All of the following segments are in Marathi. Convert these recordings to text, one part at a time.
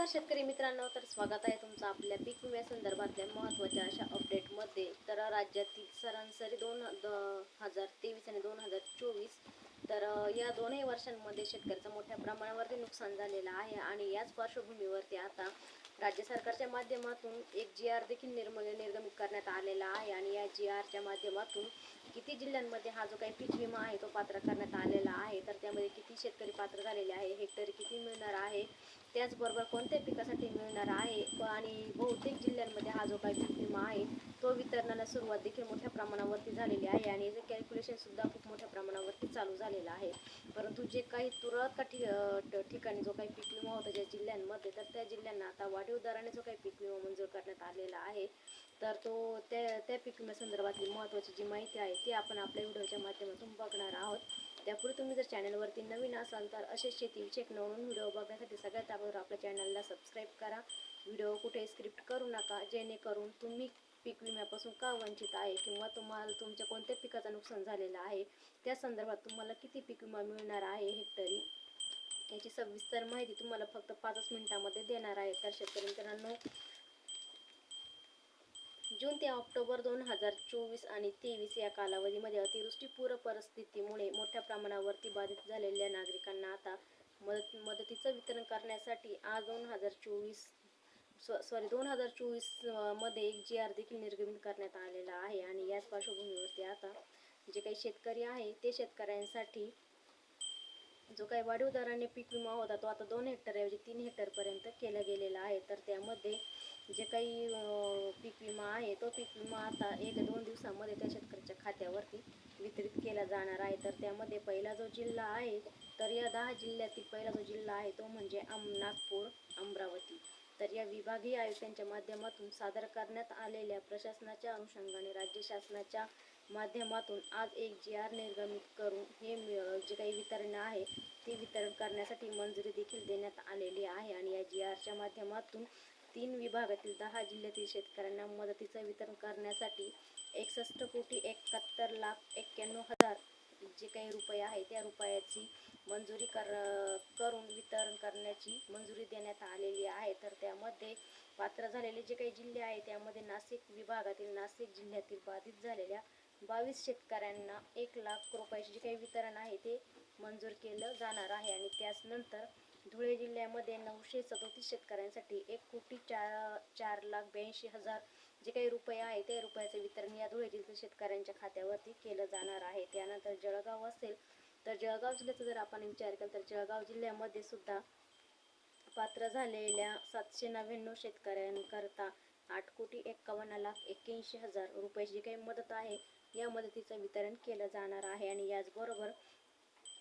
नमस्कार शेतकरी मित्रांनो तर स्वागत आहे तुमचं आपल्या पीक विम्या संदर्भातल्या महत्त्वाच्या अशा अपडेटमध्ये तर राज्यातील सरासरी दोन हजार तेवीस आणि दोन हजार चोवीस तर या दोनही वर्षांमध्ये शेतकऱ्याचं मोठ्या प्रमाणावरती नुकसान झालेलं आहे आणि याच पार्श्वभूमीवरती आता राज्य सरकारच्या माध्यमातून एक जी आर देखील निर्मूल निर्गमित करण्यात आलेला आहे आणि या जी आरच्या माध्यमातून किती जिल्ह्यांमध्ये हा जो काही पीक विमा आहे तो पात्र करण्यात आलेला आहे तर त्यामध्ये किती शेतकरी पात्र झालेले आहे हेक्टरी किती मिळणार आहे त्याचबरोबर कोणत्या पिकासाठी मिळणार आहे आणि बहुतेक जिल्ह्यांमध्ये हा जो काही पीक विमा आहे तो वितरणाला सुरुवात देखील मोठ्या प्रमाणावरती झालेली आहे आणि याचं कॅल्क्युलेशनसुद्धा खूप मोठ्या प्रमाणावरती चालू झालेलं आहे. परंतु जे काही तुरळक ठि ठिकाणी जो काही पीक विमा होता ज्या जिल्ह्यांमध्ये तर त्या जिल्ह्यांना आता वाढीव दराने जो काही पीक विमा मंजूर करण्यात आलेला आहे तर तो त्या त्या पीक विम्या संदर्भातली महत्त्वाची जी माहिती आहे ती आपण आपल्या व्हिडिओच्या माध्यमातून बघणार आहोत. त्यापूर्वी तुम्ही जर चॅनलवरती नवीन असाल तर असे शेतीविषयक नवीन व्हिडिओ बघण्यासाठी सगळ्यात अगोदर आपल्या चॅनलला सबस्क्राईब करा. व्हिडिओ कुठे स्क्रिप्ट करू नका जेणेकरून तुम्ही पीक विम्यापासून का वंचित आहे किंवा तुम्हाला तुमच्या कोणत्या पिकाचं नुकसान झालेलं आहे त्या संदर्भात तुम्हाला किती पीक विमा मिळणार आहे हेक्टरी याची सविस्तर माहिती तुम्हाला फक्त पाचच मिनिटामध्ये देणार आहे. तर शेतकरी मित्रांनो जून ते ऑक्टोबर दोन हजार चोवीस आणि तेवीस या कालावधीमध्ये अतिवृष्टीपूर परिस्थितीमुळे मोठ्या प्रमाणावरती बाधित झालेल्या नागरिकांना आता मदत मदतीचं वितरण करण्यासाठी आज दोन हजार चोवीस सॉरी दोन हजार चोवीसमध्ये एक जी आर देखील निर्गमित करण्यात आलेला आहे आणि याच पार्श्वभूमीवरती आता जे काही शेतकरी आहे ते शेतकऱ्यांसाठी जो काही वाढीव दराने पीक विमा होता तो आता दोन हेक्टरऐवजी तीन हेक्टरपर्यंत केला गेलेला आहे. तर त्यामध्ये जे काही पीक विमा आहे तो पीक विमा आता एक दोन दिवसामध्ये त्या शेतकऱ्याच्या खात्यावरती वितरित केला जाणार आहे. तर त्यामध्ये पहिला जो जिल्हा आहे तर या दहा जिल्ह्यातील पहिला जो जिल्हा आहे तो म्हणजे अम नागपूर अमरावती. तर या विभागीय आयुक्तांच्या माध्यमातून सादर करण्यात आलेल्या प्रशासनाच्या अनुषंगाने राज्य शासनाच्या माध्यमातून आज एक जी आर निर्गमित करून हे जे काही वितरण आहे ते वितरण करण्यासाठी मंजुरी देखील देण्यात आलेली आहे. आणि या जी आरच्या माध्यमातून तीन विभागातील दहा जिल्ह्यातील शेतकऱ्यांना मदतीचं वितरण करण्यासाठी एकसष्ट कोटी एकाहत्तर लाख एक्क्याण्णव हजार जे काही रुपये आहे त्या रुपयाची मंजुरी कर करून वितरण करण्याची मंजुरी देण्यात आलेली आहे. तर त्यामध्ये पात्र झालेले जे काही जिल्हे आहे त्यामध्ये नाशिक विभागातील नाशिक जिल्ह्यातील बाधित झालेल्या बावीस शेतकऱ्यांना एक लाख रुपयाचे जे काही वितरण आहे ते मंजूर केलं जाणार आहे. आणि त्याचनंतर धुळे जिल्ह्यामध्ये नऊशे सदोतीस शेतकऱ्यांसाठी एक कोटी चार चार लाख ब्याऐंशी हजार जे काही रुपये आहे त्या रुपयाचे वितरण या धुळे जिल्ह्यातील शेतकऱ्यांच्या खात्यावरती केलं जाणार आहे. त्यानंतर जळगाव असेल तर जळगाव जिल्ह्याचा जर आपण विचार केला तर जळगाव जिल्ह्यामध्ये सुद्धा पात्र झालेल्या सातशे नव्याण्णव शेतकऱ्यांकरता आठ कोटी एक्कावन्न लाख एक्क्याऐंशी हजार रुपयाची जी काही मदत आहे या मदतीचं वितरण केलं जाणार आहे. आणि याचबरोबर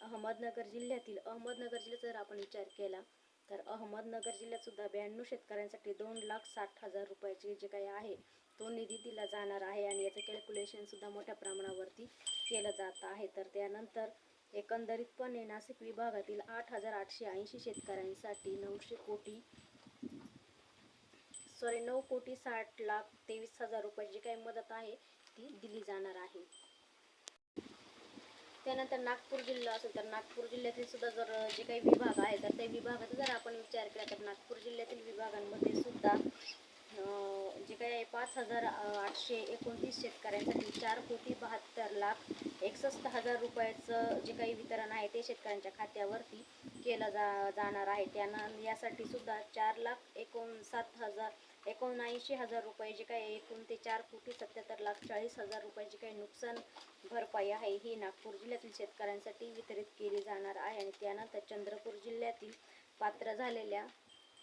अहमदनगर जिल्ह्यातील अहमदनगर जिल्ह्याचा जर आपण विचार केला तर अहमदनगर जिल्ह्यात सुद्धा ब्याण्णव शेतकऱ्यांसाठी दोन लाख साठ हजार रुपयाचे जे काही आहे तो निधी दिला जाणार आहे आणि याचं कॅल्क्युलेशन सुद्धा मोठ्या प्रमाणावरती केलं जात आहे. तर त्यानंतर एकंदरीतपणे नाशिक विभागातील आठ हजार आठशे ऐंशी शेतकऱ्यांसाठी नऊशे कोटी सॉरी नऊ कोटी साठ लाख तेवीस हजार रुपयाची जी काही मदत आहे ती दिली जाणार आहे. त्यानंतर नागपूर जिल्हा असेल तर नागपूर जिल्ह्यातील सुद्धा जर जे काही विभाग आहे तर त्या विभागाचा जर आपण विचार केला तर नागपूर जिल्ह्यातील विभागांमध्ये सुद्धा काय आहे पाच हजार आठशे एकोणतीस शेतकऱ्यांसाठी चार कोटी बहात्तर लाख एकसष्ट हजार रुपयाचं जे काही वितरण आहे ते शेतकऱ्यांच्या खात्यावरती केलं जा जाणार आहे. त्यांना यासाठी सुद्धा चार लाख एकोणसात हजार एकोणऐंशी हजार रुपये जे काही एकूण ते चार कोटी सत्याहत्तर लाख चाळीस हजार रुपयाची काही नुकसान भरपाई आहे ही नागपूर जिल्ह्यातील शेतकऱ्यांसाठी वितरित केली जाणार आहे. आणि त्यानंतर चंद्रपूर जिल्ह्यातील पात्र झालेल्या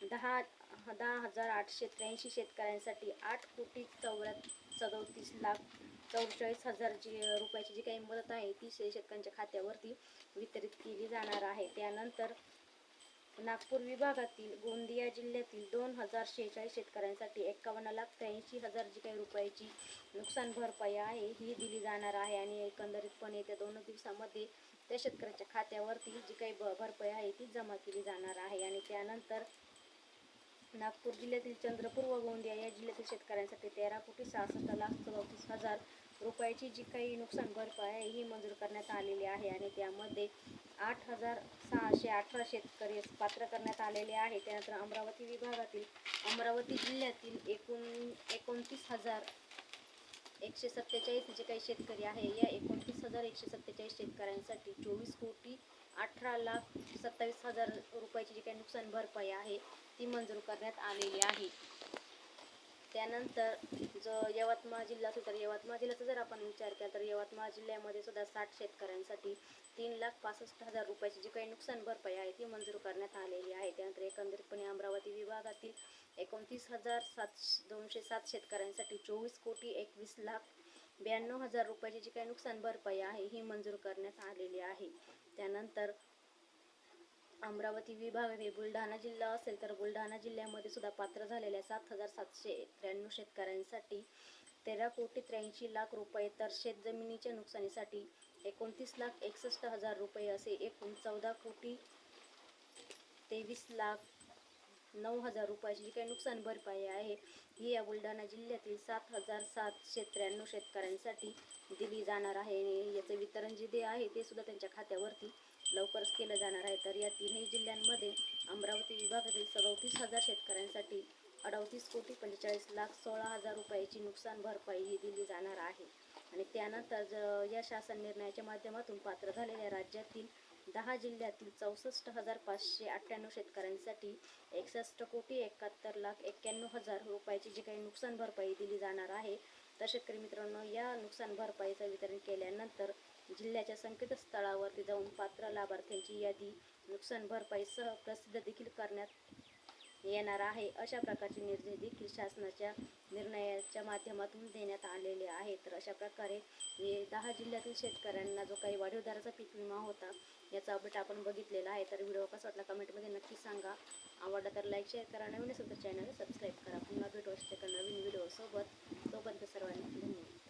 दहा दहा हजार आठशे त्र्याऐंशी शेतकऱ्यांसाठी आठ कोटी चौऱ्या सदोतीस लाख चौवेचाळीस हजार जी रुपयाची जी काही मदत आहे ती शेतकऱ्यांच्या खात्यावरती वितरित केली जाणार आहे. त्यानंतर नागपूर विभागातील गोंदिया जिल्ह्यातील दोन हजार शेहेचाळीस शेतकऱ्यांसाठी एकावन्न लाख त्र्याऐंशी हजार जी काही रुपयाची नुकसान भरपाई आहे ही दिली जाणार आहे. आणि एकंदरीतपणे येत्या दोन दिवसामध्ये त्या शेतकऱ्याच्या खात्यावरती जी काही भरपाई आहे ती जमा केली जाणार आहे. आणि त्यानंतर नागपूर जिल्ह्यातील चंद्रपूर व गोंदिया या जिल्ह्यातील शेतकऱ्यांसाठी तेरा कोटी सहासष्ट लाख चौतीस हजार रुपयाची जी काही नुकसान भरपाई आहे ही मंजूर करण्यात आलेली आहे आणि त्यामध्ये आठ हजार सहाशे अठरा शेतकरी पात्र करण्यात आलेले आहे. त्यानंतर अमरावती विभागातील अमरावती जिल्ह्यातील एकूण एकोणतीस हजार एकशे सत्तेचाळीस जे काही शेतकरी आहे या एकोणतीस हजार एकशे सत्तेचाळीस शेतकऱ्यांसाठी चोवीस कोटी अठरा लाख सत्तावीस हजार रुपयाची जी काही नुकसान भरपाई आहे ती मंजूर करण्यात आलेली आहे. त्यानंतर जो यवतमाळ जिल्हा असेल तर यवतमाळ जिल्ह्याचा जर आपण विचार केला तर यवतमाळ जिल्ह्यामध्ये सुद्धा साठ शेतकऱ्यांसाठी तीन लाख पासष्ट हजार रुपयाची जी काही नुकसान भरपाई आहे ती मंजूर करण्यात आलेली आहे. त्यानंतर एकंदरीतपणे अमरावती विभागातील एकोणतीस हजार सात दोनशे सात शेतकऱ्यांसाठी चोवीस कोटी एकवीस लाख ब्याण्णव हजार रुपयाची जी काही नुकसान भरपाई आहे ही मंजूर करण्यात आलेली आहे. त्यानंतर अमरावती विभाग हे बुलढाणा जिल्हा असेल तर बुलढाणा जिल्ह्यामध्ये सुद्धा पात्र झालेल्या सात हजार सातशे त्र्याण्णव शेतकऱ्यांसाठी तेरा कोटी त्र्याऐंशी लाख रुपये तर शेतजमिनीच्या नुकसानीसाठी एकोणतीस लाख एकसष्ट हजार रुपये असे एकूण चौदा कोटी तेवीस लाख नऊ हजार रुपयाची जी काही नुकसान भरपाई आहे. ही या बुलढाणा जिल्ह्यातील सात हजार सातशे त्र्याण्णव शेतकऱ्यांसाठी दिली जाणार आहे. आणि याचं वितरण जे दे आहे ते सुद्धा त्यांच्या खात्यावरती लवकरच केलं जाणार आहे. तर या तीनही जिल्ह्यांमध्ये अमरावती विभागातील सदोतीस हजार शेतकऱ्यांसाठी अडतीस कोटी पंचेचाळीस लाख सोळा हजार रुपयाची नुकसान भरपाई ही दिली जाणार आहे. आणि त्यानंतर ज- या शासन निर्णयाच्या माध्यमातून पात्र झालेल्या राज्यातील दहा जिल्ह्यातील चौसष्ट हजार पाचशे अठ्ठ्याण्णव शेतकऱ्यांसाठी एकसष्ट कोटी एकाहत्तर लाख एक्क्याण्णव हजार रुपयाची जी काही नुकसान भरपाई दिली जाणार आहे तर शेतकरी मित्रांनो या नुकसान भरपाईचं वितरण केल्यानंतर जिल्ह्याच्या संकेतस्थळावरती जाऊन पात्र लाभार्थ्यांची यादी नुकसान भरपाईसह प्रसिद्ध देखील करण्यात येणार आहे. अशा प्रकारचे निर्णय देखील शासनाच्या निर्णयाच्या माध्यमातून देण्यात आलेले आहेत. तर अशा प्रकारे हे दहा जिल्ह्यातील शेतकऱ्यांना जो काही वाढीव दराचा पीक विमा होता याचा अपडेट आपण बघितलेला आहे. तर व्हिडिओ कसा वाटला कमेंटमध्ये नक्की सांगा. आवडला तर लाईक शेअर करा. नवीन असेल तर चॅनल सबस्क्राईब करा. पुन्हा भेटू अशा नवीन व्हिडिओसोबत. तोपर्यंत सर्वांना